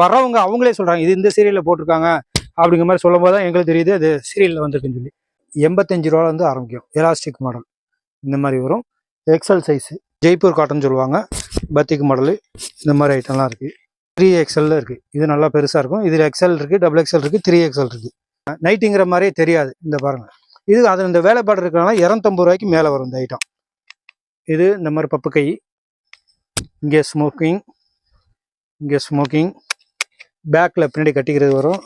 வர்றவங்க அவங்களே சொல்றாங்க இது இந்த சீரியல்ல போட்டிருக்காங்க அப்படிங்கிற மாதிரி சொல்லும் போது தான் எங்களுக்கு தெரியுது அது சீரியல்ல வந்திருக்குன்னு சொல்லி. எண்பத்தஞ்சு ரூபால வந்து ஆரம்பிக்கும் எலாஸ்டிக் மாடல் இந்த மாதிரி வரும். எக்ஸல் சைஸ் ஜெய்ப்பூர் காட்டன் சொல்லுவாங்க பத்திக் மாடலு இந்த மாதிரி ஐட்டம்லாம் இருக்கு. த்ரீ எக்ஸல்ல இருக்கு. இது நல்லா பெருசா இருக்கும். இதில் எக்ஸல் இருக்கு டபுள் எக்ஸல் இருக்கு த்ரீ எக்ஸல் இருக்கு. நைட்டுங்கிற மாதிரியே தெரியாது இந்த பாருங்க. இது அது இந்த வேலைப்பாடு இருக்கிறனால இரநூத்தம்பது ரூபாய்க்கு மேலே வரும் இந்த ஐட்டம் இது இந்த மாதிரி பப்பு கை. இங்கே ஸ்மோக்கிங் இங்கே ஸ்மோக்கிங் பேக்கில் பின்னாடி கட்டிக்கிறது வரும்.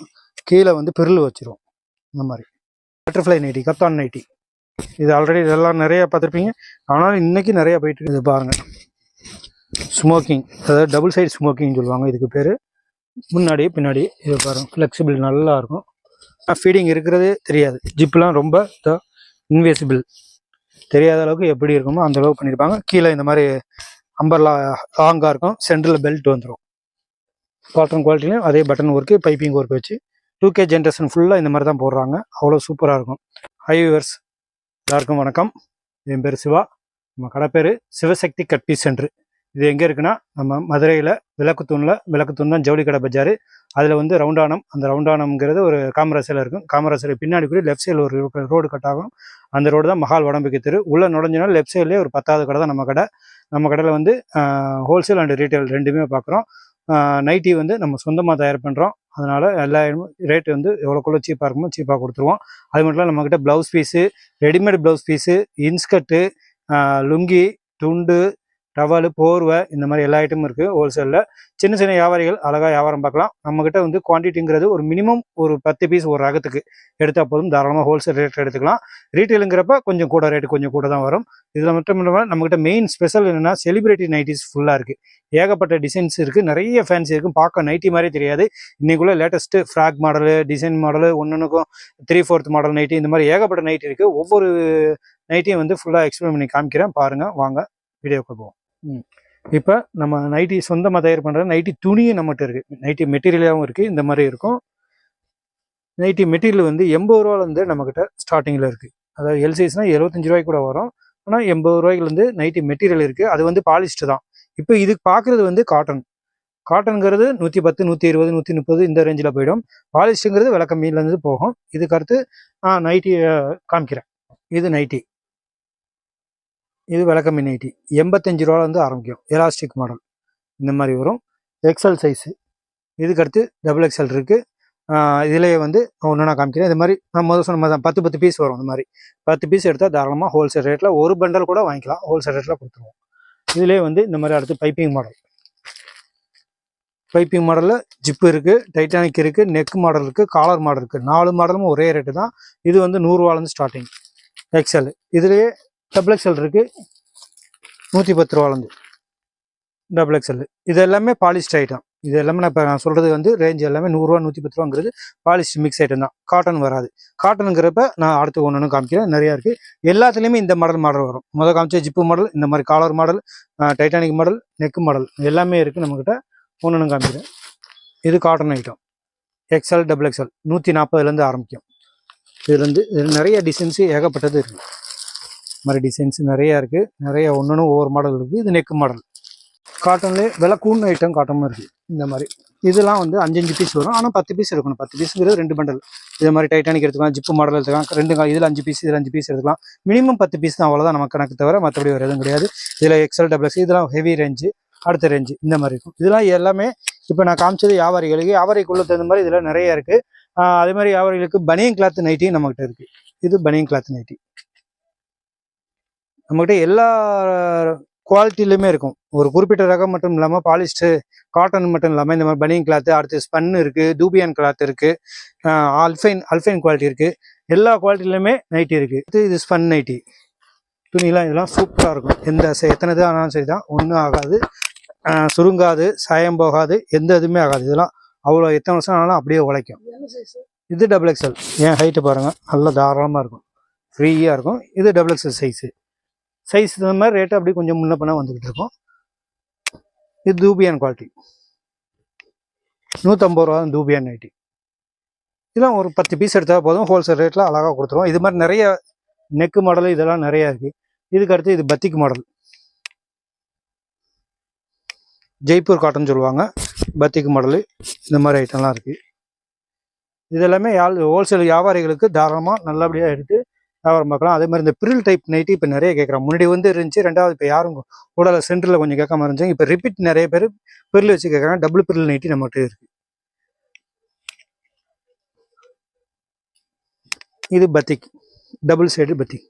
கீழே வந்து பெருள் வச்சிரும். இந்த மாதிரி. பட்டர்ஃப்ளை நைட்டி கத்தான் நைட்டி இது ஆல்ரெடி இதெல்லாம் நிறையா பார்த்துருப்பீங்க. ஆனாலும் இன்னைக்கு நிறையா போயிட்டு இது பாருங்கள் ஸ்மோக்கிங் அதாவது டபுள் சைடு ஸ்மோக்கிங் சொல்லுவாங்க. இதுக்கு பேர். முன்னாடி பின்னாடி இது பாருங்கள் ஃப்ளெக்சிபிள் நல்லா இருக்கும். ஃபீடிங் இருக்கிறதே தெரியாது. ஜிப்லாம் ரொம்ப இன்வேசிபிள் தெரியாத அளவுக்கு எப்படி இருக்குமோ அந்த அளவுக்கு பண்ணியிருப்பாங்க கீழே இந்த மாதிரி அம்பர்லா லாங்காக இருக்கும். சென்டரில் பெல்ட் வந்துடும் காட்டன் குவாலிட்டிலையும் அதே பட்டன் ஒர்க்கு பைப்பிங் ஒர்க் வச்சு டூ கே ஜென்ரேஷன் ஃபுல்லாக இந்த மாதிரி தான் போடுறாங்க. அவ்வளோ சூப்பராக இருக்கும். ஹை எல்லாருக்கும் வணக்கம். என் பேர் சிவா. நம்ம கடை பேர் சிவசக்தி கட்பி சென்ட்ரு இது எங்கே இருக்குன்னா நம்ம மதுரையில் விளக்குத்தூணில் விளக்குத்தூண் தான் ஜவுளி கடை பஜார். அதில் வந்து ரவுண்டானம். அந்த ரவுண்டானம்ங்கிறது ஒரு காமராசில் இருக்கும். காமராசில் பின்னாடி கூட லெஃப்ட் சைடில் ஒரு ரோடு கட் ஆகும். அந்த ரோடு தான் மகால் வடம்புக்கு தெரு. உள்ளே நுழைஞ்சினா லெஃப்ட் சைட்லேயே ஒரு பத்தாவது கடை தான் நம்ம கடை. நம்ம கடையில் வந்து ஹோல்சேல் அண்ட் ரீட்டைல் ரெண்டுமே பார்க்குறோம் நைட்டி வந்து நம்ம சொந்தமாக தயார் பண்ணுறோம் அதனால் எல்லா ரேட்டு வந்து எவ்வளோக்குள்ள சீப்பாக இருக்குமோ சீப்பாக கொடுத்துருவோம். அது மட்டும் இல்லாமல் நம்மக்கிட்ட blouse piece readymade blouse piece inskirt lungi துண்டு டவலு போர்வை இந்த மாதிரி எல்லா ஐட்டமும் இருக்குது ஹோல்சேலில் சின்ன சின்ன வியாபாரிகள் அழகாக வியாபாரம் பார்க்கலாம். நம்மக்கிட்ட வந்து குவான்டிட்டிங்கிறது ஒரு மினிமம் ஒரு பத்து பீஸ் ஒரு ரகத்துக்கு எடுத்தால் போதும். தாராளமாக ஹோல்சேல் ரேட் எடுத்துக்கலாம். ரீட்டெயிலுங்கிறப்ப கொஞ்சம் கூட ரேட்டு கொஞ்சம் கூட தான் வரும். இதில் மட்டும் இல்லாமல் நம்மக்கிட்ட மெயின் ஸ்பெஷல் என்னென்னா செலிப்ரிட்டி நைட்டிஸ் ஃபுல்லாக இருக்குது ஏகப்பட்ட டிசைன்ஸ் இருக்குது நிறைய ஃபேன்ஸ் இருக்கும். பார்க்க நைட்டி மாதிரி தெரியாது. இன்றைக்குள்ளே latest frock model design model ஒன்றுக்கும் த்ரீ ஃபோர்த் மாடல் நைட்டி இந்த மாதிரி ஏகப்பட்ட நைட்டி இருக்குது ஒவ்வொரு நைட்டையும் வந்து ஃபுல்லாக எக்ஸ்பிளைன் பண்ணி காமிக்கிறேன். பாருங்கள் வாங்க வீடியோக்கு போவோம். இப்போ நம்ம நைட்டி சொந்தமாக தயார் பண்ணுற நைட்டி துணியும் நம்மகிட்ட இருக்குது நைட்டி மெட்டீரியலாகவும் இருக்குது இந்த மாதிரி இருக்கும். நைட்டி மெட்டீரியல் வந்து எண்பது ரூபாலேருந்து நம்மக்கிட்ட ஸ்டார்டிங்கில் இருக்குது அதாவது எல் சைஸ்னால் எழுபத்தஞ்சு ரூபாய்க்கு கூட வரும். ஆனால் எண்பது ரூபாய்க்குலேருந்து நைட்டி மெட்டீரியல் இருக்குது அது வந்து பாலிஸ்ட் தான். இப்போ இது பார்க்குறது வந்து காட்டன் காட்டனுங்கிறது நூற்றி பத்து நூற்றி இருபது நூற்றி முப்பது இந்த ரேஞ்சில் போயிடும். பாலிஸ்ட்டுங்கிறது விளக்க மீன்லேருந்து போகும். இதுக்கு அடுத்து நான் நைட்டி காமிக்கிறேன். இது நைட்டி. இது விளக்க கம்மி நைட்டி எண்பத்தஞ்சு ரூபாலேருந்து ஆரம்பிக்கும். எலாஸ்டிக் மாடல் இந்த மாதிரி வரும். எக்ஸல் சைஸு இதுக்கு அடுத்து டபுள் எக்ஸல் இருக்குது இதிலேயே வந்து ஒன்று நான் காமிக்கிறேன். இது மாதிரி நான் முதல் சொன்ன மாதிரி தான். பத்து பத்து பீஸ் வரும் இந்த மாதிரி. பத்து பீஸ் எடுத்தால் தாராளமாக ஹோல்சேல் ரேட்டில் ஒரு பண்டல் கூட வாங்கிக்கலாம். ஹோல்சேல் ரேட்டில் கொடுத்துருவோம். இதுலேயே வந்து இந்த மாதிரி அடுத்து பைப்பிங் மாடல் பைப்பிங் மாடலில் ஜிப்பு இருக்குது டைட்டானிக் இருக்குது நெக் மாடல் இருக்குது காலர் மாடல் இருக்குது நாலு மாடலும் ஒரே ரேட்டு தான். இது வந்து நூறுரூவாலேருந்து ஸ்டார்டிங் எக்ஸல் இதுலேயே டபுள் எக்ஸல் இருக்குது நூற்றி பத்து ரூபாலேருந்து டபுள் எக்ஸல் இது எல்லாமே பாலிஸ்ட் ஐட்டம் இது எல்லாமே நான் இப்போ நான் சொல்கிறது வந்து ரேஞ்ச் எல்லாமே நூறுரூவா நூற்றி பத்து ரூபாங்கிறது பாலிஸ்ட் மிக்ஸ் ஐட்டம் தான். காட்டன் வராது. காட்டனுங்கிறப்ப நான் அடுத்து ஒன்று ஒன்று காமிக்கிறேன். நிறையா இருக்குது எல்லாத்துலேயுமே இந்த மாடல் மாடல் வரும். முதல் காமிச்ச ஜிப்பு மாடல் இந்த மாதிரி collar model Titanic model neck model எல்லாமே இருக்குது நம்மக்கிட்ட ஒன்று ஒன்று காமிக்கிறேன். இது cotton item XL double XL நூற்றி நாற்பதுலேருந்து ஆரம்பிக்கும். இதுலேருந்து இது நிறைய டிசைன்ஸு ஏகப்பட்டது இருக்குது மாதிரி டிசைன்ஸ் நிறையா இருக்குது நிறைய ஒன்றுன்னு ஒவ்வொரு மாடல் இருக்குது இது நெக் மாடல் காட்டன்லேயே விலை கூண் ஐட்டம் காட்டனும் இருக்குது இந்த மாதிரி. இதெல்லாம் வந்து அஞ்சஞ்சு பீஸ் வரும். ஆனால் பத்து பீஸ் எடுக்கணும். பத்து பீஸுங்கிறது ரெண்டு பண்டல் இது மாதிரி டைட்டானிக் எடுத்துக்கலாம் ஜிப்பு மாடல் எடுத்துக்கலாம் ரெண்டு கா- இதில் அஞ்சு பீஸ் இதில் அஞ்சு பீஸ் எடுத்துக்கலாம். மினிமம் பத்து பீஸ் தான். அவ்வளோதான் நம்ம கணக்கு தவிர மற்றபடி வேறு எதுவும் கிடையாது. இதில் எக்ஸல் டபுள் இதெல்லாம் ஹெவி ரேஞ்சு அடுத்த ரேஞ்சு இந்த மாதிரி இருக்கும். இதெல்லாம் எல்லாமே இப்போ நான் காமிச்சது வியாபாரிகளுக்கு. வியாபாரிக்குள்ளே தகுந்த மாதிரி இதில் நிறைய இருக்குது அதே மாதிரி வியாபாரிகளுக்கு பனியன் கிளாத் நைட்டியும் நம்மகிட்ட இருக்குது இது பனியன் கிளாத் நைட்டி நம்மகிட்ட எல்லா குவாலிட்டிலையுமே இருக்கும். ஒரு குறிப்பிட்ட ரகம் மட்டும் இல்லாமல் பாலிஸ்டு காட்டன் மட்டும் இல்லாமல் இந்த மாதிரி பனியன் கிளாத்து அடுத்து ஸ்பன் இருக்குது டூபியான் கிளாத் இருக்குது அல்ஃபைன் அல்ஃபைன் குவாலிட்டி இருக்குது எல்லா குவாலிட்டிலையுமே நைட்டி இருக்குது இது இது ஸ்பன் நைட்டி. துணிலாம் இதெல்லாம் சூப்பராக இருக்கும். எந்த ச- எத்தனை இது ஆனாலும் சரி தான். ஒன்றும் ஆகாது. சுருங்காது சாயம் போகாது. எந்த இதுவுமே ஆகாது. இதெல்லாம் அவ்வளோ எத்தனை வருஷம் ஆனாலும் அப்படியே உழைக்கும். இது டபுள் எக்ஸ்எல் என் ஹைட்டு பாருங்கள் நல்லா தாராளமாக இருக்கும். ஃப்ரீயாக இருக்கும். இது டபுள் எக்ஸ்எல் சைஸு சைஸ் இந்த மாதிரி ரேட்டு அப்படி கொஞ்சம் முன்ன பண்ண வந்துக்கிட்டு இருக்கும். இது தூபியான் குவாலிட்டி நூற்றம்பது ரூபா தான் தூபியான் நைட்டி இதெல்லாம் ஒரு பத்து பீஸ் எடுத்தால் போதும். ஹோல்சேல் ரேட்டில் அழகாக கொடுத்துருவோம். இது மாதிரி நிறைய நெக்கு மாடல் இதெல்லாம் நிறையா இருக்குது இதுக்கு அடுத்து இது பத்திக் மாடல் ஜெய்ப்பூர் காட்டன் சொல்லுவாங்க. பத்திக் மாடலு இந்த மாதிரி ஐட்டம்லாம் இருக்குது இதெல்லாமே யாழ் ஹோல்சேல் வியாபாரிகளுக்கு தாராளமாக நல்லபடியாக எடுத்து வியாபாரம் பார்க்கலாம். அதே மாதிரி இந்த பிரில் டைப் நைட்டி இப்போ நிறைய கேட்குறாங்க முன்னாடி வந்து இருந்துச்சு ரெண்டாவது இப்போ யாரும் உடல சென்டரில் கொஞ்சம் கேட்காம இருந்துச்சு. இப்போ ரிப்பீட் நிறைய பேர் பிரில் வச்சு கேட்குறாங்க டபுள் பிரில் நைட்டி நம்மகிட்ட இருக்கு. இது பத்திக் டபுள் சைடு பத்திக்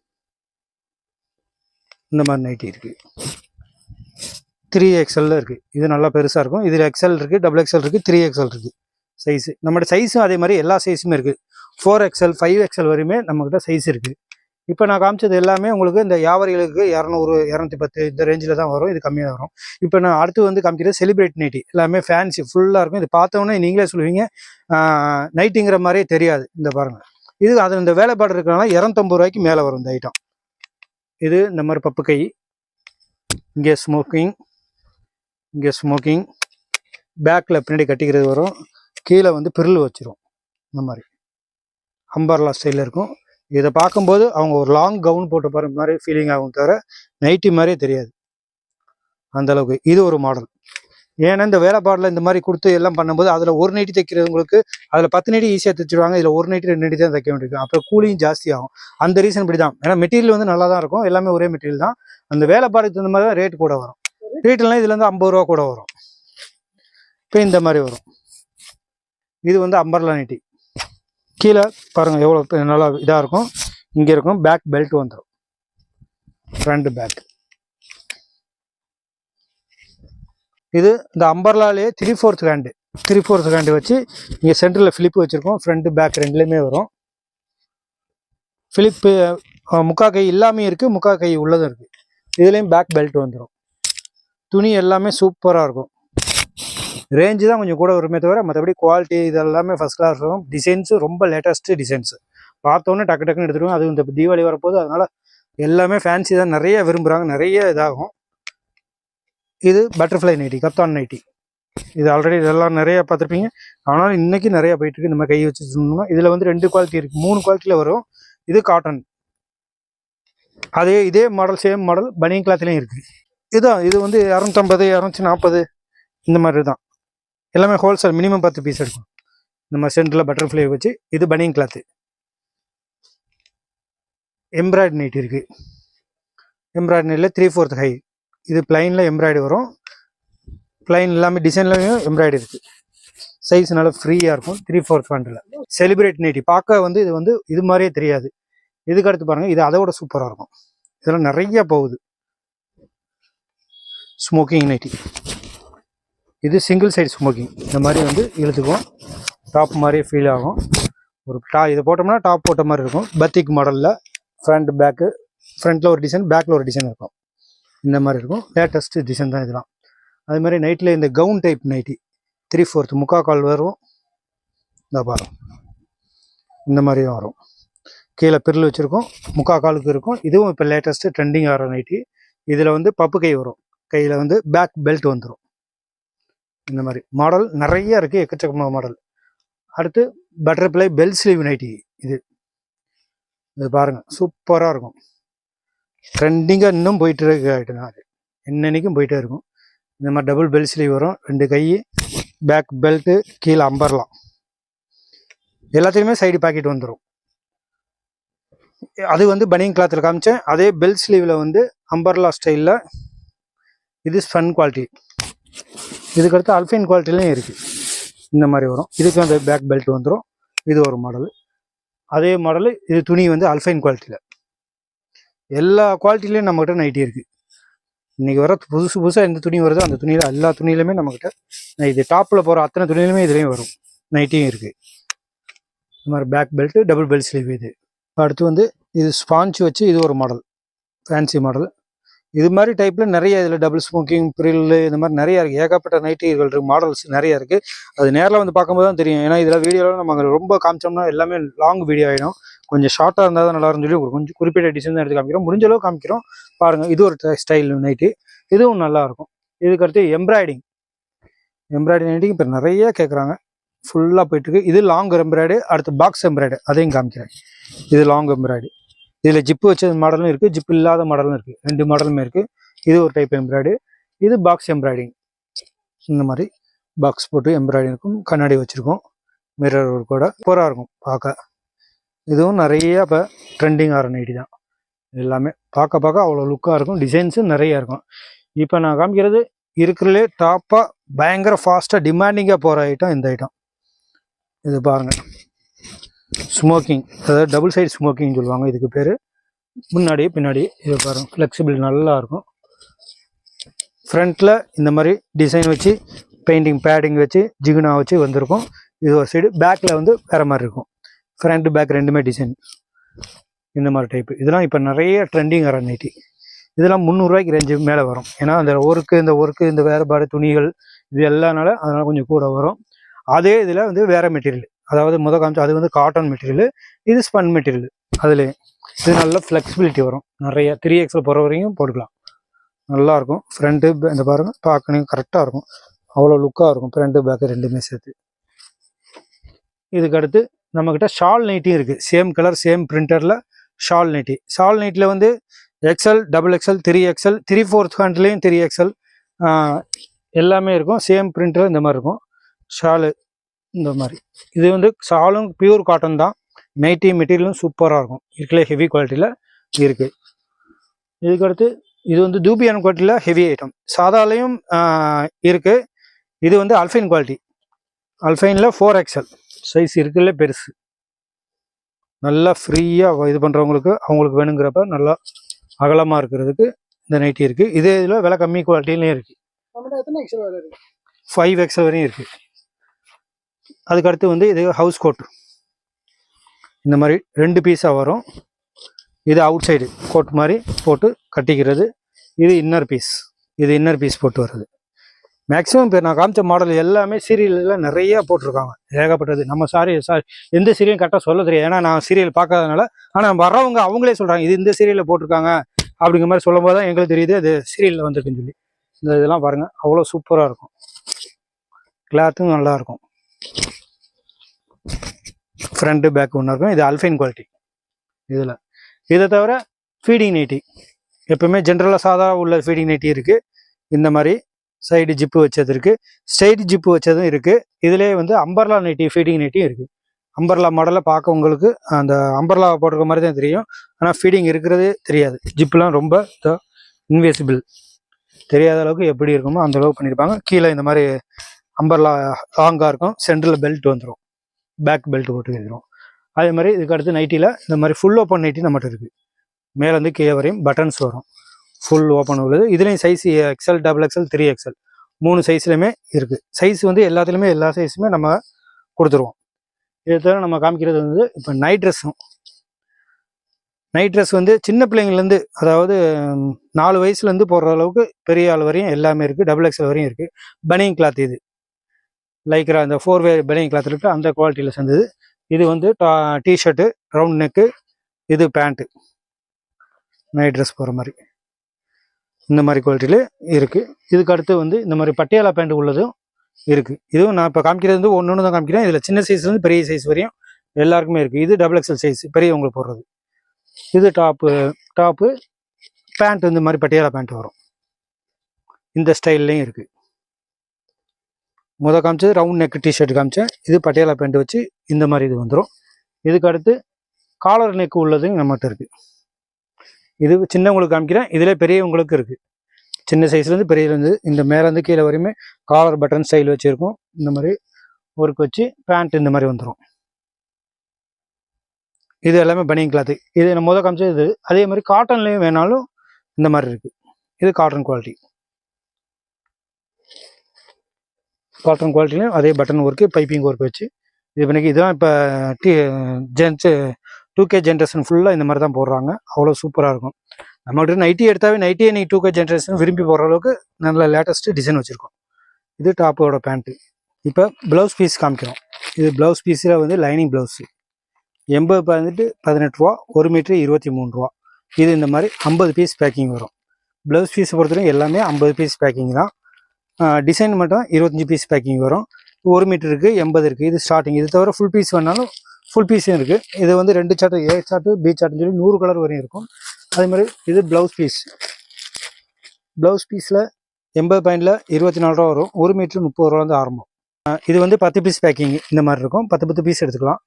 இந்த மாதிரி நைட்டி இருக்கு. த்ரீ எக்ஸ்எல்ல இருக்கு. இது நல்லா பெருசாக இருக்கும். இதில் எக்ஸ்எல் இருக்கு டபுள் எக்ஸ்எல் இருக்கு த்ரீ எக்ஸ்எல் இருக்கு. சைஸ் நம்மளோட சைஸும் அதே மாதிரி எல்லா சைஸுமே இருக்குது ஃபோர் எக்ஸ்எல் ஃபைவ் எக்ஸல் வரையுமே நம்மக்கிட்ட சைஸ் இருக்குது. இப்போ நான் காமிச்சது எல்லாமே உங்களுக்கு இந்த வியாபாரிகளுக்கு இரநூறு இரநூத்தி பத்து இந்த ரேஞ்சில் தான் வரும். இது கம்மியாக வரும். இப்போ நான் அடுத்து வந்து காமிக்கிறது செலிப்ரேட் நைட்டி எல்லாமே ஃபேன்சி ஃபுல்லாக இருக்கும். இது பார்த்தோன்னே நீங்களே சொல்லுவீங்க நைட்டிங்கிற மாதிரியே தெரியாது. இந்த பாருங்கள் இது அது இந்த வேலைப்பாடு இருக்கிறனால இரநூத்தம்பது ரூபாய்க்கு மேலே வரும் இந்த ஐட்டம் இது இந்த மாதிரி பப்பு கை. இங்கே ஸ்மோக்கிங் இங்கே ஸ்மோக்கிங் பேக்கில் பின்னாடி கட்டிக்கிறது வரும். கீழே வந்து பிரில் வச்சிரும். இந்த மாதிரி. அம்பர்லா ஸ்டைலில் இருக்கும். இதை பார்க்கும்போது அவங்க ஒரு லாங் கவுன் போட்டு பாருங்க மாதிரி ஃபீலிங் ஆகும் தவிர நைட்டி மாதிரியே தெரியாது. அந்த அளவுக்கு. இது ஒரு மாடல் ஏன்னா இந்த வேலைப்பாடில் இந்த மாதிரி கொடுத்து எல்லாம் பண்ணும்போது அதில் ஒரு நைட்டி தைக்கிறவங்களுக்கு அதில் பத்து நைட்டி ஈஸியாக தைச்சிருவாங்க இதில் ஒரு நைட்டி ரெண்டு நைட்டி தான் தைக்க வேண்டியிருக்கும். அப்புறம் கூலியும் ஜாஸ்தி ஆகும். அந்த ரீசன் இப்படி தான் ஏன்னா மெட்டீரியல் வந்து நல்லா தான் இருக்கும். எல்லாமே ஒரே மெட்டீரியல் தான். அந்த வேலைப்பாடுக்கு தகுந்த மாதிரி தான் ரேட் கூட வரும். ரேட்லாம் இதுலேருந்து ஐம்பது ரூபா கூட வரும். இப்போ இந்த மாதிரி வரும். இது வந்து அம்பர்லா நைட்டி கீழே பாருங்கள் எவ்வளோ நல்லா இதாக இருக்கும். இங்கே இருக்கும் பேக் பெல்ட் வந்துடும் ஃப்ரண்ட் பேக் இது இந்த அம்பர்லாலே three fourth hand three fourth hand வச்சு இங்கே சென்டரில் ஃபிலிப் வச்சுருக்கோம். ஃப்ரண்ட்டு பேக் ரெண்டுலேயுமே வரும். ஃபிலிப்பு முக்கா கை இல்லாமையும் இருக்குது முக்கா கை உள்ளதும் இருக்குது இதுலேயும் பேக் பெல்ட் வந்துடும் துணி எல்லாமே சூப்பராக இருக்கும். ரேஞ்சு தான் கொஞ்சம் கூட வருமே தவிர மற்றபடி குவாலிட்டி இது எல்லாமே ஃபஸ்ட் கிளாஸ் வரும். டிசைன்ஸும் ரொம்ப லேட்டஸ்ட்டு டிசைன்ஸு பார்த்தோன்னே டக்கு டக்குன்னு எடுத்துருவோம் அதுவும் இந்த தீபாவளி வரப்போது அதனால் எல்லாமே ஃபேன்சி தான். நிறைய விரும்புகிறாங்க நிறைய இதாகும். இது பட்டர்ஃப்ளை நைட்டி கப்தான் நைட்டி இது ஆல்ரெடி இதெல்லாம் நிறைய பார்த்துருப்பீங்க. ஆனாலும் இன்னைக்கு நிறைய போயிட்டு இருக்கு நம்ம கை வச்சு சொன்னோம்னா இதில் வந்து ரெண்டு குவாலிட்டி இருக்குது மூணு குவாலிட்டியில் வரும். இது காட்டன் அதே இதே மாடல் சேம் மாடல் பனியன் கிளாத்லேயும் இருக்குது இதுதான் இது வந்து இரநூத்தம்பது இரநூத்தி நாற்பது இந்த மாதிரி தான் எல்லாமே ஹோல்சேல் மினிமம் பத்து பீஸ் எடுக்கும். நம்ம சென்டரில் பட்டர்ஃப்ளை வச்சு இது பனியன் கிளாத்து எம்ப்ராய்டு நைட் இருக்குது எம்ப்ராய்டு நைட்டில் த்ரீ ஃபோர்த் ஹை இது பிளைனில் எம்ப்ராய்டு வரும். பிளைன் எல்லாமே டிசைன்லையும் எம்ப்ராய்டு இருக்குது சைஸ் நல்லா ஃப்ரீயாக இருக்கும் த்ரீ ஃபோர்த் ஃபண்டில் செலிப்ரேட் நைட்டி பார்க்க வந்து இது வந்து இது மாதிரியே தெரியாது. இதுக்கு அடுத்து பாருங்கள் இது அதை விட சூப்பராக இருக்கும். இதெல்லாம் நிறைய போகுது. ஸ்மோக்கிங் நைட்டி இது சிங்கிள் சைடு ஸ்மோக்கிங் இந்த மாதிரி வந்து இழுத்துக்கும் டாப் மாதிரியே ஃபீல் ஆகும். ஒரு டா இதை போட்டோம்னா டாப் போட்ட மாதிரி இருக்கும். பத்திக் மாடலில் ஃப்ரண்ட் பேக்கு ஃப்ரண்ட்டில் ஒரு டிசைன் பேக்கில் ஒரு டிசைன் இருக்கும். இந்த மாதிரி இருக்கும். லேட்டஸ்ட் டிசைன் தான் இதெல்லாம். அதே மாதிரி நைட்டில் இந்த gown type nightie three fourth முக்கா கால் வரும். இந்த பாருங்க. இந்த மாதிரி தான் வரும். கீழே பிரில் வச்சுருக்கோம். முக்கா காலுக்கு இருக்கும். இதுவும் இப்போ லேட்டஸ்ட்டு ட்ரெண்டிங் ஆகிற நைட்டி இதில் வந்து பப்பு கை வரும். கையில் வந்து பேக் பெல்ட் வந்துடும் இந்த மாதிரி மாடல் நிறைய இருக்குது எக்கச்சக்கமான மாடல் அடுத்து பட்டர்ஃப்ளை பெல் ஸ்லீவ் நைட்டி இது. இது பாருங்கள் சூப்பராக இருக்கும். ட்ரெண்டிங்காக இன்னும் போயிட்டு இருக்கு ஆகிட்டுனா அது. என்னன்னைக்கும் போயிட்டே இருக்கும். இந்த மாதிரி டபுள் பெல் ஸ்லீவ் வரும். ரெண்டு கை பேக் பெல்ட்டு கீழே அம்பரலாம் எல்லாத்துலேயுமே சைடு பாக்கெட் வந்துடும் அது வந்து பனியன் கிளாத்தில் காமிச்சேன். அதே பெல் ஸ்லீவில் வந்து அம்பர்லா ஸ்டைலில் இது ஸ்பன் குவாலிட்டி இதுக்கடுத்து அல்ஃபைன் குவாலிட்டிலையும் இருக்குது இந்த மாதிரி வரும். இதுக்கு அந்த பேக் பெல்ட் வந்துடும் இது ஒரு மாடல் அதே மாடல் இது துணி வந்து அல்ஃபைன் குவாலிட்டியில் எல்லா குவாலிட்டிலையும் நம்மக்கிட்ட நைட்டி இருக்குது இன்றைக்கி வர புதுசு புதுசாக எந்த துணி வருதோ அந்த துணியில் எல்லா துணியிலுமே நம்மக்கிட்ட இது டாப்பில் போகிற அத்தனை துணியிலுமே இதுலேயும் வரும். நைட்டியும் இருக்குது இந்த மாதிரி back belt double belt sleeve இது. அடுத்து வந்து இது ஸ்பான்ச் வச்சு இது ஒரு மாடல் ஃபேன்சி மாடல் இது மாதிரி டைப்பில் நிறைய இதில் டபுள் ஸ்மோக்கிங் ப்ரில்லு இந்த மாதிரி நிறைய இருக்குது ஏகப்பட்ட நைட்டிகள் இருக்குது மாடல்ஸ் நிறைய இருக்குது அது நேரில் வந்து பார்க்கும்போது தான் தெரியும். ஏன்னா இதில் வீடியோவில் நம்ம ரொம்ப காமிச்சோம்னா எல்லாமே லாங் வீடியோ ஆகிடும் கொஞ்சம் ஷார்ட்டாக இருந்தால் தான் நல்லா சொல்லி கொஞ்சம் குறிப்பிட்ட டிசைன் தான் எடுத்து காமிக்கிறோம். முடிஞ்ச அளவு காமிக்கிறோம். பாருங்கள் இது ஒரு ஸ்டைல் நைட்டி இதுவும் நல்லாயிருக்கும் இதுக்கடுத்து எம்ப்ராய்டிங் எம்ப்ராய்டிங் நைட்டிங் இப்போ நிறைய கேட்குறாங்க ஃபுல்லாக போயிட்டுருக்கு இது லாங் எம்ப்ராய்டு அடுத்து பாக்ஸ் எம்ப்ராய்டு அதையும் காமிக்கிறேன். இது லாங் எம்ப்ராய்டு இதில் ஜிப்பு வச்ச மாடலும் இருக்குது ஜிப் இல்லாத மாடலும் இருக்குது ரெண்டு மாடலுமே இருக்குது இது ஒரு டைப் எம்ப்ராய்டு இது பாக்ஸ் எம்ப்ராய்டிங் இந்த மாதிரி பாக்ஸ் போட்டு எம்ப்ராய்டிங் இருக்கும். கண்ணாடி வச்சுருக்கோம். மிரர் கூட. பூராக இருக்கும். பார்க்க. இதுவும் நிறைய இப்போ ட்ரெண்டிங் ஆகிற நைட்டி தான். எல்லாமே பார்க்க பார்க்க அவ்வளோ லுக்காக இருக்கும். டிசைன்ஸும் நிறையா இருக்கும். இப்போ நான் காமிக்கிறது இருக்கிறதுலே டாப்பாக பயங்கர ஃபாஸ்ட்டாக டிமாண்டிங்காக போகிற ஐட்டம் இந்த ஐட்டம் இது பாருங்கள் ஸ்மோக்கிங் அதாவது டபுள் சைடு ஸ்மோக்கிங் சொல்லுவாங்க. இதுக்கு பேர். முன்னாடி பின்னாடி இது பாருங்க. ஃப்ளெக்சிபிள் நல்லா இருக்கும் ஃப்ரண்ட்டில் இந்த மாதிரி டிசைன் வச்சு பெயிண்டிங் பேடிங் வச்சு ஜிகுனா வச்சு வந்திருக்கும். இது ஒரு சைடு பேக்கில் வந்து வேறு மாதிரி இருக்கும். ஃப்ரண்ட் பேக் ரெண்டுமே டிசைன் இந்த மாதிரி டைப்பு இதெல்லாம் இப்போ நிறைய ட்ரெண்டிங் வர நைட்டி இதெல்லாம் முந்நூறுரூவாய்க்கு ரேஞ்சு மேலே வரும். ஏன்னா அந்த ஒர்க்கு இந்த ஒர்க்கு இந்த வேறுபாடு துணிகள் இது எல்லானால அதனால் கொஞ்சம் கூட வரும். அதே இதில் வந்து வேறு மெட்டீரியல் அதாவது முத காமிச்சு அது வந்து காட்டன் மெட்டீரியல் இது ஸ்பன் மெட்டீரியல் அதில் இது நல்ல ஃப்ளெக்சிபிலிட்டி வரும். நிறைய த்ரீ எக்ஸில் போகிற வரையும் போட்டுக்கலாம். நல்லாயிருக்கும் ஃப்ரண்ட்டு இந்த பாருங்க பார்க்கணும் கரெக்டாக இருக்கும். அவ்வளோ லுக்காக இருக்கும். ஃப்ரண்ட்டு பேக்கு ரெண்டுமே சேர்த்து. இதுக்கு அடுத்து நம்மக்கிட்ட ஷால் நைட்டியும் இருக்குது சேம் கலர் சேம் பிரிண்டரில் ஷால் நைட்டி ஷால் நைட்டில் வந்து XL double XL three XL three fourth ஹேண்ட்லேயும் three XL எல்லாமே இருக்கும். சேம் பிரிண்டர் இந்த மாதிரி இருக்கும். ஷாலு இந்த மாதிரி. இது வந்து ஷாலும் பியூர் காட்டன் தான். நைட்டி மெட்டீரியலும் சூப்பராக இருக்கும். இருக்கலே ஹெவி குவாலிட்டியில் இருக்குது இதுக்கடுத்து இது வந்து தூபியான குவாலிட்டியில் ஹெவி ஐட்டம் சாதாலையும் இருக்குது இது வந்து அல்ஃபைன் குவாலிட்டி அல்ஃபைனில் ஃபோர் எக்ஸல் சைஸ் இருக்குல்ல பெருசு. நல்லா ஃப்ரீயாக இது பண்ணுறவங்களுக்கு அவங்களுக்கு வேணுங்கிறப்ப நல்லா அகலமாக இருக்கிறதுக்கு இந்த நைட்டி இருக்குது இதே இதில் விலை கம்மி குவாலிட்டிலையும் இருக்குது ஃபைவ் எக்ஸல் வரையும் இருக்குது அதுக்கு அடுத்து வந்து இது ஹவுஸ் கோட் இந்த மாதிரி ரெண்டு பீஸாக வரும். இது அவுட் சைடு கோட் மாதிரி போட்டு கட்டிக்கிறது. இது இன்னர் பீஸ் இது இன்னர் பீஸ் போட்டு வர்றது. மேக்ஸிமம் இப்போ நான் காமிச்ச மாடல் எல்லாமே சீரியலில் நிறையா போட்டிருக்காங்க. ஏகப்பட்டது. நம்ம சாரி சாரி எந்த சீரியலும் கரெக்டாக சொல்ல தெரியாது. ஏன்னா நான் சீரியல் பார்க்காதனால ஆனால் வர்றவங்க அவங்களே சொல்கிறாங்க இது இந்த சீரியலில் போட்டிருக்காங்க. அப்படிங்கிற மாதிரி சொல்லும் போது தான் எங்களுக்கு தெரியுது அது சீரியலில் வந்திருக்குன்னு சொல்லி. இந்த இதெல்லாம் பாருங்கள் அவ்வளோ சூப்பராக இருக்கும். கிளாத்தும் நல்லாயிருக்கும் ஃப்ரண்ட்டு பேக் ஒன்று இருக்கும். இது அல்ஃபைன் குவாலிட்டி இதில். இதை தவிர ஃபீடிங் நைட்டி எப்பவுமே ஜென்ரலாக சாதா உள்ள ஃபீடிங் நைட்டி இருக்குது இந்த மாதிரி சைடு ஜிப்பு வச்சது இருக்குது ஸ்ட்ரைட் ஜிப்பு வச்சதும் இருக்குது இதுலேயே வந்து அம்பர்லா நைட்டி ஃபீடிங் நைட்டியும் இருக்குது அம்பர்லா மாடலை பார்க்க உங்களுக்கு அந்த அம்பர்லா போட்டிருக்க மாதிரி தான் தெரியும். ஆனால் ஃபீடிங் இருக்கிறதே தெரியாது. ஜிப்புலாம் ரொம்ப இன்விசிபிள் தெரியாத அளவுக்கு எப்படி இருக்குமோ அந்த அளவுக்கு பண்ணியிருப்பாங்க கீழே இந்த மாதிரி அம்பர்லா லாங்காக இருக்கும். சென்டரில் பெல்ட் வந்துடும் பேக் பெல்ட் போட்டு வைக்கிறோம் அதே மாதிரி இதுக்கு அடுத்து நைட்டியில் இந்த மாதிரி ஃபுல் ஓப்பன் நைட்டி நம்மகிட்ட இருக்குது மேலேருந்து கீழே வரையும் பட்டன்ஸ் வரும். ஃபுல் ஓப்பன் உள்ளது. இதுலேயும் size XL double XL three XL மூணு சைஸ்லையுமே இருக்குது சைஸ் வந்து எல்லாத்துலேயுமே எல்லா சைஸுமே நம்ம கொடுத்துருவோம். இதை தவிர நம்ம காமிக்கிறது வந்து இப்போ நைட் ட்ரெஸ்ஸும் நைட் ட்ரெஸ் வந்து சின்ன பிள்ளைங்கள்லேருந்து அதாவது நாலு வயசுலேருந்து போடுற அளவுக்கு பெரிய ஆள் வரையும் எல்லாமே இருக்குது டபுள் எக்ஸல் வரையும் இருக்குது பனியன் கிளாத் இது. லைக்ரா அந்த ஃபோர் வே பனியன் கிளாத் இருக்குது அந்த குவாலிட்டியில் சேர்ந்தது. இது வந்து டிஷர்ட்டு ரவுண்ட் நெக்கு இது பேண்ட்டு நைட் ட்ரெஸ் போகிற மாதிரி. இந்த மாதிரி குவாலிட்டியில் இருக்குது இதுக்கு அடுத்து வந்து இந்த மாதிரி பட்டியாலா பேண்ட் உள்ளதும் இருக்குது இதுவும் நான் இப்போ காமிக்கிறது வந்து ஒன்று ஒன்று தான் காமிக்கிறேன். இதில் சின்ன சைஸ்லேருந்து பெரிய சைஸ் வரையும் எல்லாருக்குமே இருக்குது இது டபுள் எக்ஸல் சைஸ் பெரியவங்களுக்கு போடுறது. இது டாப்பு டாப்பு பேண்ட் இந்த மாதிரி பட்டியாலா பேண்ட் வரும். இந்த ஸ்டைல்லையும் இருக்குது முத காமிச்சது ரவுண்ட் நெக் டிஷர்ட் காமிச்சேன். இது பட்டியாலா பேண்ட் வச்சு இந்த மாதிரி இது வந்துடும் இதுக்கு அடுத்து காலர் நெக் உள்ளது நம்மகிட்ட இருக்குது இது சின்னவங்களுக்கு காமிக்கிறேன். இதில் பெரியவங்களுக்கு இருக்குது சின்ன சைஸ்லேருந்து பெரியலேருந்து இந்த மேலேருந்து கீழே வரையுமே காலர் பட்டன் ஸ்டைல் வச்சுருக்கோம். இந்த மாதிரி ஒர்க் வச்சு பேண்ட் இந்த மாதிரி வந்துடும் இது எல்லாமே பனியன் கிளாத்து இது நம்ம முத காமிச்சது இது. அதே மாதிரி காட்டன்லேயும் வேணாலும் இந்த மாதிரி இருக்குது இது காட்டன் குவாலிட்டி காட்டன் குவாலிட்டிலையும் அதே பட்டன் ஒர்க்கு பைப்பிங் ஒர்க் வச்சு இது பண்ணி இதுதான் இப்போ டி ஜென்ஸு டூ கே ஜென்ரேஷன் ஃபுல்லாக இந்த மாதிரி தான் போடுறாங்க. அவ்வளோ சூப்பராக இருக்கும். நம்மகிட்ட நைட்டி எடுத்தாவே நைட்டியே நீங்கள் டூ கே ஜென்ரேஷன் விரும்பி போடுற அளவுக்கு நல்ல லேட்டஸ்ட்டு டிசைன் வச்சுருக்கோம். இது டாப்போட பேண்ட்டு இப்போ ப்ளவுஸ் பீஸ் காமிக்கிறோம். இது ப்ளவுஸ் பீஸில் வந்து லைனிங் ப்ளவுஸு எண்பது பதினெட்டு பதினெட்டு ரூபா ஒரு மீட்ரு இருபத்தி மூணு ரூபா. இது இந்த மாதிரி ஐம்பது பீஸ் பேக்கிங் வரும். ப்ளவுஸ் பீஸை பொறுத்தவரைக்கும் எல்லாமே ஐம்பது பீஸ் பேக்கிங் தான். டிசைன் மட்டும் இருபத்தஞ்சி பீஸ் பேக்கிங் வரும். ஒரு மீட்டர் இருக்குது எண்பது இருக்குது இது ஸ்டார்டிங் இது தவிர ஃபுல் பீஸ் வேணாலும் ஃபுல் பீஸும் இருக்குது இது வந்து ரெண்டு சார்ட்டு ஏ சார்ட்டு பி சார்ட்டுன்னு சொல்லி நூறு கலர் வரையும் இருக்கும். அதே மாதிரி இது ப்ளவுஸ் பீஸ் ப்ளவுஸ் பீஸில் எண்பது பாயிண்டில் இருபத்தி நாலு ரூபா வரும். ஒரு மீட்ரு முப்பது ரூபாலேருந்து ஆரம்பம். இது வந்து பத்து பீஸ் பேக்கிங் இந்த மாதிரி இருக்கும். பத்து பத்து பீஸ் எடுத்துக்கலாம்.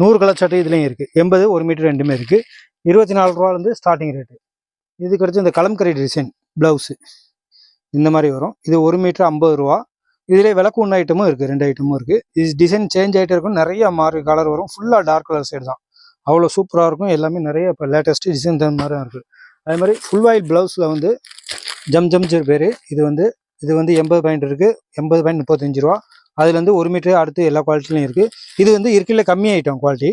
நூறு கலர் சட்டை இதுலேயும் இருக்குது எண்பது ஒரு மீட்ரு ரெண்டுமே இருக்குது இருபத்தி நாலு ரூபாலேருந்து ஸ்டார்டிங் ரேட்டு இது கிடச்சி இந்த கலம்கரை டிசைன் ப்ளவுஸு இந்த மாதிரி வரும். இது ஒரு மீட்டர் ஐம்பது ரூபா. இதிலே விளக்கு ஒன்று ஐட்டமும் இருக்குது ரெண்டு ஐட்டமும் இருக்குது இது டிசைன் சேஞ்ச் ஆகிட்டே இருக்கும். நிறைய மாறி கலர் வரும். ஃபுல்லாக டார்க் கலர் சைடு தான். அவ்வளோ சூப்பராக இருக்கும். எல்லாமே நிறைய இப்போ லேட்டஸ்ட்டு டிசைன் தகுந்த மாதிரி தான் இருக்குது அதே மாதிரி ஃபுல் ஆயில் ப்ளவுஸில் வந்து ஜம் ஜம்ஜர் பேர். இது வந்து இது வந்து எண்பது பாயிண்ட் இருக்குது எண்பது பாயிண்ட் முப்பத்தஞ்சு ரூபா. அதுலேருந்து ஒரு மீட்டர் அடுத்து எல்லா குவாலிட்டிலையும் இருக்குது இது வந்து இருக்கையில் கம்மி ஐட்டம் குவாலிட்டி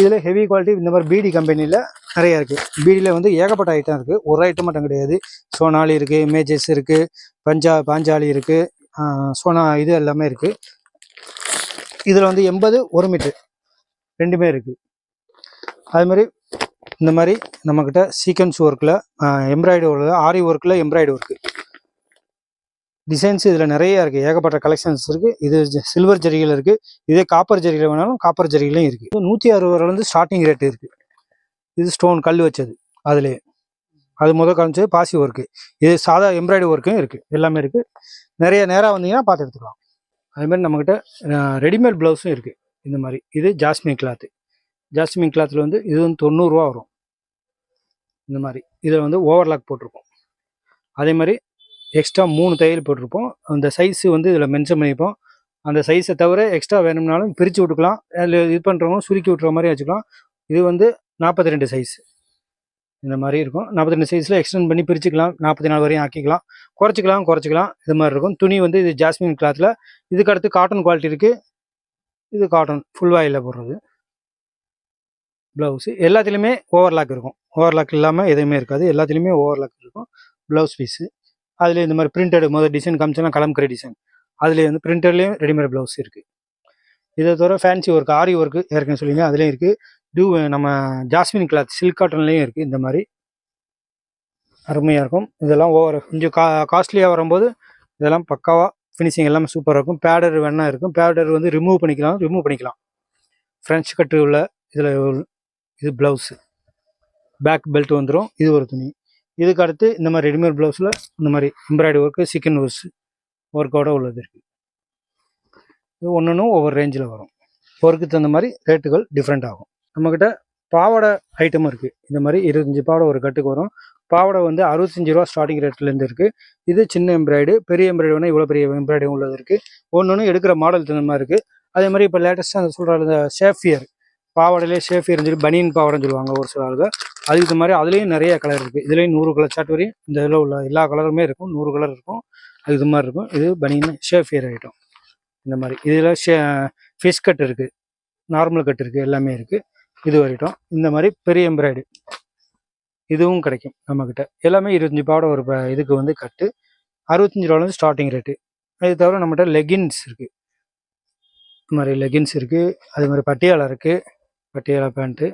இதில் ஹெவி குவாலிட்டி இந்த மாதிரி பிடி கம்பெனியில் நிறைய இருக்குது பிடியில் வந்து ஏகப்பட்ட ஐட்டம் இருக்குது ஒரு ஐட்டம் மட்டும் கிடையாது. சோனாலி இருக்குது இமேஜஸ் இருக்குது பஞ்சா பாஞ்சாலி இருக்குது சோனா இது எல்லாமே இருக்குது இதில் வந்து எண்பது ஒரு மீட்டர் ரெண்டுமே இருக்குது அது மாதிரி இந்த மாதிரி நம்மக்கிட்ட சீக்வன்ஸ் ஒர்க்கில் எம்ப்ராய்டரி ஒர்க்கில் ஆரி ஒர்க்கில் எம்ப்ராய்டரி ஒர்க்கு டிசைன்ஸ் இதில் நிறைய இருக்குது ஏகப்பட்ட கலெக்ஷன்ஸ் இருக்குது இது சில்வர் ஜரிகையில் இருக்குது இதே காப்பர் ஜரிகையில் வேணாலும் காப்பர் ஜரிகைலையும் இருக்குது நூற்றி அறுபது ரூபாலேருந்து ஸ்டார்டிங் ரேட் இருக்குது இது ஸ்டோன் கல் வச்சது. அதுலேயே. அது முதல் காமிச்சது பாசி ஒர்க்கு இது சாதா எம்ப்ராய்டரி ஒர்க்கும் இருக்குது எல்லாமே இருக்குது நிறைய நேராக வந்தீங்கன்னா பார்த்து எடுத்துக்கலாம். அதுமாதிரி நம்மக்கிட்ட ரெடிமேட் ப்ளவுஸும் இருக்குது இந்த மாதிரி. இது ஜாஸ்மின் கிளாத்து ஜாஸ்மின் கிளாத்தில் வந்து இது வந்து தொண்ணூறுரூவா வரும். இந்த மாதிரி. இதில் வந்து ஓவர்லாக் போட்டிருப்போம். அதே மாதிரி எக்ஸ்ட்ரா மூணு தையல் போட்டிருப்போம். அந்த சைஸு வந்து இதில் மென்ஷன் பண்ணியிருப்போம். அந்த சைஸை தவிர எக்ஸ்ட்ரா வேணும்னாலும் பிரித்து விட்டுக்கலாம். அதில் இது பண்ணுறவங்க சுருக்கி விட்டுற மாதிரி வச்சுக்கலாம். இது வந்து நாற்பத்தி ரெண்டு சைஸ் இந்த மாதிரி இருக்கும். நாற்பத்தி ரெண்டு சைஸில் எக்ஸ்டெண்ட் பண்ணி பிரிச்சுக்கலாம். நாற்பத்தி நாலு வரையும் ஆக்கிக்கலாம். குறைச்சிக்கலாம் குறைச்சிக்கலாம். இது மாதிரி இருக்கும். துணி வந்து இது ஜாஸ்மின் கிளாத்தில் இதுக்கு அடுத்து காட்டன் குவாலிட்டி இருக்குது இது காட்டன் ஃபுல் வாயில் போடுறது. ப்ளவுஸு எல்லாத்துலேயுமே ஓவர்லாக் இருக்கும். ஓவர்லாக் இல்லாமல் எதுவுமே இருக்காது. எல்லாத்துலேயுமே ஓவர்லாக் இருக்கும். ப்ளவுஸ் பீஸு அதில் இந்த மாதிரி பிரிண்டட் முதல் டிசைன் காமிச்சோன்னா கலம்கரி டிசைன் அதில் வந்து பிரிண்டர்லேயும் ரெடிமேட் ப்ளவுஸ் இருக்குது இதை தவிர ஃபேன்சி ஒர்க் ஆரி ஒர்க்கு ஏற்கனவே சொல்லிங்க அதுலேயும் இருக்குது டியூ நம்ம ஜாஸ்மின் கிளாத் சில்க் காட்டன்லேயும் இருக்குது இந்த மாதிரி. அருமையாக இருக்கும். இதெல்லாம் ஓவர் கொஞ்சம் கா காஸ்ட்லியாக வரும்போது இதெல்லாம் பக்காவாக ஃபினிஷிங் எல்லாமே சூப்பராக இருக்கும். பேடர் வேணால் இருக்கும். பேடர் வந்து ரிமூவ் பண்ணிக்கலாம். ரிமூவ் பண்ணிக்கலாம். ஃப்ரெஞ்ச் கட்டு உள்ள இதில் இது ப்ளவுஸு பேக் பெல்ட் வந்துடும் இது ஒரு துணி. இதுக்கு அடுத்து இந்த மாதிரி ரெடிமேட் ப்ளவுஸில் இந்த மாதிரி எம்ப்ராய்டரி ஒர்க்கு சிக்கன் ஒர்க்ஸ் ஒர்க்கோட உள்ளது இருக்குது இது ஒன்று ஒவ்வொரு ரேஞ்சில் வரும். ஒர்க்கு தகுந்த மாதிரி ரேட்டுகள் டிஃப்ரெண்ட் ஆகும். நம்மக்கிட்ட பாவாடை ஐட்டமும் இருக்குது இந்த மாதிரி இருபத்தஞ்சி பாவாடை ஒரு கட்டுக்கு வரும். பாவாடை வந்து அறுபத்தஞ்சி ரூபா ஸ்டார்டிங் ரேட்லேருந்து இருக்குது இது சின்ன எம்ப்ராய்டு பெரிய எம்ப்ராய்டு வேணால் இவ்வளோ பெரிய எம்ப்ராய்டு உள்ளது இருக்குது ஒன்று ஒன்று எடுக்கிற மாடல் தகுந்த மாதிரி இருக்குது அதே மாதிரி இப்போ லேட்டஸ்ட்டாக அந்த சொல்கிற இந்த சேஃபியர் பாவடையிலே சேஃபியர் சொல்லி பனியன் பாவடைன்னு சொல்லுவாங்க ஒரு சில ஆளுங்க. அதுக்கு மாதிரி அதுலேயும் நிறைய கலர் இருக்குது இதுலேயும் நூறு கலர் சாட் வரையும் இந்த இதில் உள்ள எல்லா கலருமே இருக்கும். நூறு கலர் இருக்கும். அது இது மாதிரி இருக்கும். இது பனியன் ஷேஃபியர் ஐட்டம் இந்த மாதிரி இதில் ஷே ஃபிஷ் கட் இருக்குது நார்மல் கட் இருக்குது எல்லாமே இருக்குது இது வரைட்டும் இந்த மாதிரி பெரிய எம்ப்ராய்டு இதுவும் கிடைக்கும் நம்மக்கிட்ட எல்லாமே இருபத்தஞ்சி பாவோட ஒரு ப- இதுக்கு வந்து கட்டு. அறுபத்தஞ்சி ரூபாலேருந்து ஸ்டார்டிங் ரேட்டு அது தவிர நம்மகிட்ட லெகின்ஸ் இருக்குது இந்த மாதிரி லெகின்ஸ் இருக்குது அதே மாதிரி பட்டியாலா இருக்குது பட்டியாலா பேண்ட்டு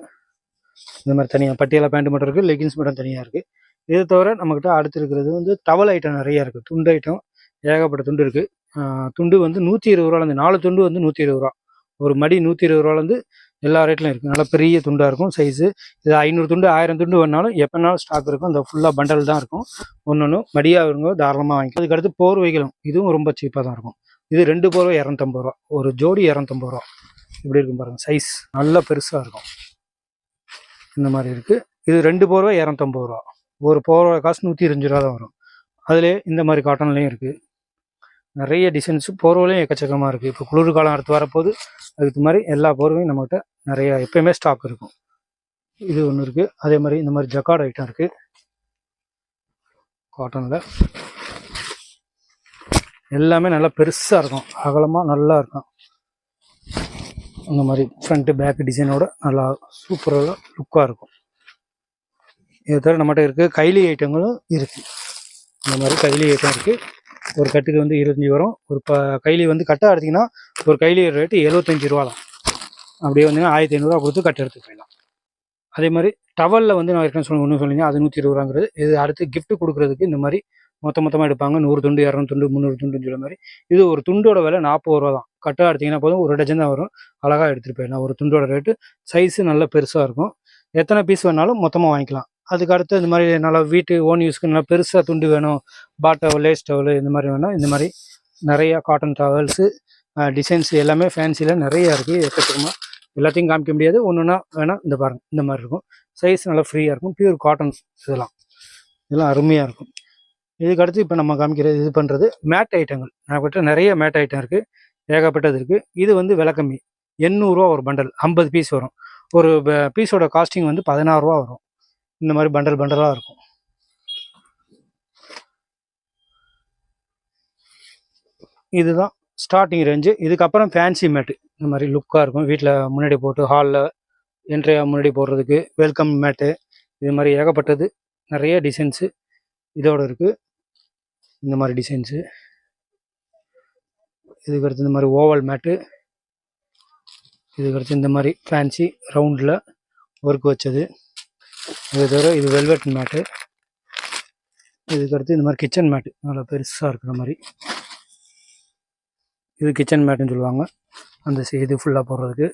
இந்த மாதிரி தனியாக பட்டியாலா பேண்ட் மட்டும் இருக்குது லெகின்ஸ் மட்டும் தனியாக இருக்குது இதை தவிர நம்மக்கிட்ட அடுத்து இருக்கிறது வந்து டவல் ஐட்டம் நிறையா இருக்குது துண்டு ஐட்டம் ஏகப்பட்ட துண்டு இருக்குது துண்டு வந்து நூற்றி இருபது ரூபாலேருந்து நாலு துண்டு வந்து நூற்றி இருபது ரூபா. ஒரு மடி நூற்றி இருபது ரூபாலேருந்து எல்லா ரேட்லையும் இருக்குது நல்லா பெரிய துண்டாக இருக்கும் சைஸு இது ஐநூறு துண்டு ஆயிரம் துண்டு வேணாலும் எப்போனாலும் ஸ்டாக் இருக்கும். இந்த ஃபுல்லாக பண்டல் தான் இருக்கும். ஒன்று ஒன்று மடியாக இருங்க தாராளமாக வாங்கிக்கும் அதுக்கடுத்து போர்வைகளும் இதுவும் ரொம்ப சீப்பாக தான் இருக்கும். இது ரெண்டு போர்வை இரநூத்தம்பது ரூபா. ஒரு ஜோடி இரநூத்தம்பது ரூபா. இப்படி இருக்கும் பாருங்கள் சைஸ் நல்லா பெருசாக இருக்கும். இந்த மாதிரி இருக்குது இது ரெண்டு போர்வை இரநூத்தம்பது ரூபா. ஒரு போர்வை காசு நூற்றி இருபது ரூபா தான் வரும். அதிலே இந்த மாதிரி காட்டன்லேயும் இருக்குது நிறைய டிசைன்ஸு போர்வையிலையும் எக்கச்சக்கமாக இருக்குது இப்போ குளிர்காலம் அடுத்து வரப்போது அதுக்கு மாதிரி எல்லா போர்வையும் நம்மகிட்ட நிறைய எப்பயுமே ஸ்டாக் இருக்கும். இது ஒன்று இருக்குது அதே மாதிரி இந்த மாதிரி ஜக்காட் ஐட்டம் இருக்குது காட்டனில் எல்லாமே நல்லா பெருசாக இருக்கும். அகலமாக நல்லா இருக்கும். இந்த மாதிரி ஃப்ரண்ட்டு பேக் டிசைனோட நல்லா சூப்பராக லுக்காக இருக்கும். இதை தவிர நம்மகிட்ட இருக்குது கைலி ஐட்டங்களும் இருக்குது இந்த மாதிரி கைலி ஐட்டம் இருக்குது ஒரு கட்டுக்கு வந்து இருபத்தஞ்சி வரும். ஒரு ப கைலி வந்து கட்டை எடுத்திங்கன்னா ஒரு கைலி ரேட்டு எழுபத்தஞ்சி ரூபா தான் அப்படியே வந்தீங்கன்னா ஆயிரத்தி ஐநூறுரூவா கொடுத்து கட்டை எடுத்து போயிடலாம். அதே மாதிரி டவலில் வந்து நான் ஏற்கனவே சொன்ன ஒன்று சொல்லிங்க அது நூற்றி இருபது ரூபாங்கிறது. இது அடுத்து கிஃப்ட் கொடுக்குறதுக்கு இந்த மாதிரி மொத்த மொத்தமாக எடுப்பாங்க. நூறு துண்டு இரநூறு துண்டு முந்நூறு துண்டுன்னு சொல்ல மாதிரி. இது ஒரு துண்டோட விலை நாற்பது ரூபா தான் கட்டாக எடுத்திங்கன்னா போதும் ஒரு டஜன் தான் வரும். அழகாக எடுத்துகிட்டு போயிடலாம். ஒரு துண்டோட ரேட்டு சைஸு நல்ல பெருசாக இருக்கும். எத்தனை பீஸ் வேணாலும் மொத்தமாக வாங்கிக்கலாம். அதுக்கு அடுத்து இந்த மாதிரி நல்லா வீட்டு ஓன் யூஸ்க்கு நல்லா பெருசாக துண்டு வேணும். பாட் டவல் லேஸ் டவல் இந்த மாதிரி வேணும் இந்த மாதிரி நிறையா காட்டன் டவல்ஸு டிசைன்ஸ் எல்லாமே ஃபேன்சியில் நிறையா இருக்குது எக்கச்சக்கமாக எல்லாத்தையும் காமிக்க முடியாது. ஒன்று ஒன்றா வேணால் இந்த பாருங்க இந்த மாதிரி இருக்கும். சைஸ் நல்லா ஃப்ரீயாக இருக்கும். பியூர் காட்டன் இதெல்லாம். இதெல்லாம் அருமையாக இருக்கும். இதுக்கு அடுத்து இப்போ நம்ம காமிக்கிறது இது பண்ணுறது மேட் ஐட்டங்கள் நம்மக்கிட்ட நிறைய மேட் ஐட்டம் இருக்குது ஏகப்பட்டது இருக்குது இது வந்து விலை கம்மி. எண்ணூறுரூவா ஒரு பண்டல் ஐம்பது பீஸ் வரும். ஒரு பீஸோட காஸ்டிங் வந்து பதினாறுரூவா வரும். இந்த மாதிரி பண்டல் பண்டலாக இருக்கும். இதுதான் ஸ்டார்டிங் ரேஞ்சு இதுக்கப்புறம் ஃபேன்சி மேட்டு இந்த மாதிரி லுக்காக இருக்கும். வீட்டில் முன்னாடி போட்டு ஹாலில் என்ட்ரியாக முன்னாடி போடுறதுக்கு வெல்கம் மேட்டு இது மாதிரி ஏகப்பட்டது. நிறைய டிசைன்ஸு இதோடு இருக்குது இந்த மாதிரி டிசைன்ஸு இதுக்கு அடுத்து இந்த மாதிரி ஓவல் மேட்டு இதுக்கு அடுத்து இந்த மாதிரி ஃபேன்சி ரவுண்டில் ஒர்க் வச்சது. இது தவிர இது வெல்வெட் மேட்டு இதுக்கு அடுத்து இந்த மாதிரி கிச்சன் மேட்டு நல்லா பெருசாக இருக்கிற மாதிரி. இது கிச்சன் மேட்டுன்னு சொல்லுவாங்க. அந்த இது ஃபுல்லாக போடுறதுக்கு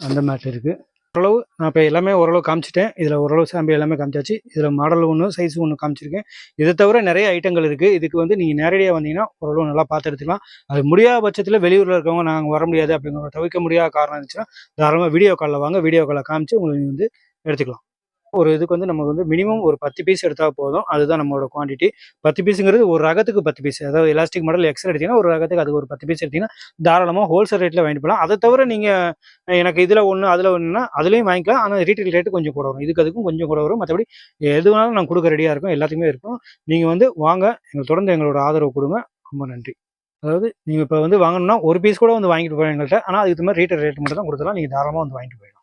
அந்த மேட் இருக்குது ஓரளவு நான் இப்போ எல்லாமே ஓரளவு காமிச்சிட்டேன். இதில் ஓரளவு சாம்பிள் எல்லாமே காமிச்சாச்சு. இதில் மாடல் ஒன்று சைஸ் ஒன்று காமிச்சிருக்கேன். இதை தவிர நிறைய ஐட்டங்கள் இருக்குது இதுக்கு வந்து நீங்கள் நேரடியாக வந்தீங்கன்னா ஓரளவு நல்லா பார்த்து எடுத்துக்கலாம். அது முடியாத பட்சத்தில் வெளியூரில் இருக்கவங்க நாங்கள் வர முடியாது அப்படிங்கிற தவிர்க்க முடியாத காரணம் இருந்துச்சுன்னா தாராளமாக வீடியோ காலில் வாங்க. வீடியோ காலில் காமிச்சு உங்களுக்கு வந்து எடுத்துக்கலாம். ஒரு இதுக்கு வந்து நமக்கு வந்து மினிமம் ஒரு பத்து பீஸ் எடுத்தால் போதும். அதுதான் நம்மளோட குவான்டிட்டி பத்து பீஸுங்கிறது ஒரு ரகத்துக்கு பத்து பீஸ் அதாவது எலாஸ்டிக் மாடல் எக்ஸ்எல் எடுத்தீங்கன்னா ஒரு ரகத்துக்கு அதுக்கு ஒரு பத்து பீஸ் எடுத்தீங்கன்னா தாராளமாக ஹோல்சேல் ரேட்டில் வாங்கிட்டு போகலாம் அதை தவிர நீங்கள் எனக்கு இதில் ஒன்று அதில் ஒன்றுனா அதுலேயும் வாங்கிக்கலாம். ஆனால் ரீட்டைல் ரேட்டு கொஞ்சம் கூட வரும். இதுக்கு அதுக்கும் கொஞ்சம் கூட வரும். மற்றபடி எது வேணாலும் நான் கொடுக்க ரெடியாக இருக்கும். எல்லாத்துக்குமே இருக்கும். நீங்கள் வந்து வாங்க. எங்களுக்கு தொடர்ந்து எங்களோட ஆதரவு கொடுங்க. ரொம்ப நன்றி. அதாவது நீங்கள் இப்போ வந்து வாங்கணும்னா ஒரு பீஸ் கூட வந்து வாங்கிட்டு போய் எங்கள்கிட்ட ஆனால் அதுக்கு மாதிரி ரீட்டைல் ரேட் மட்டும் தான் கொடுத்துலாம் நீங்கள் தாராளமாக வந்து வாங்கிட்டு போயிடும்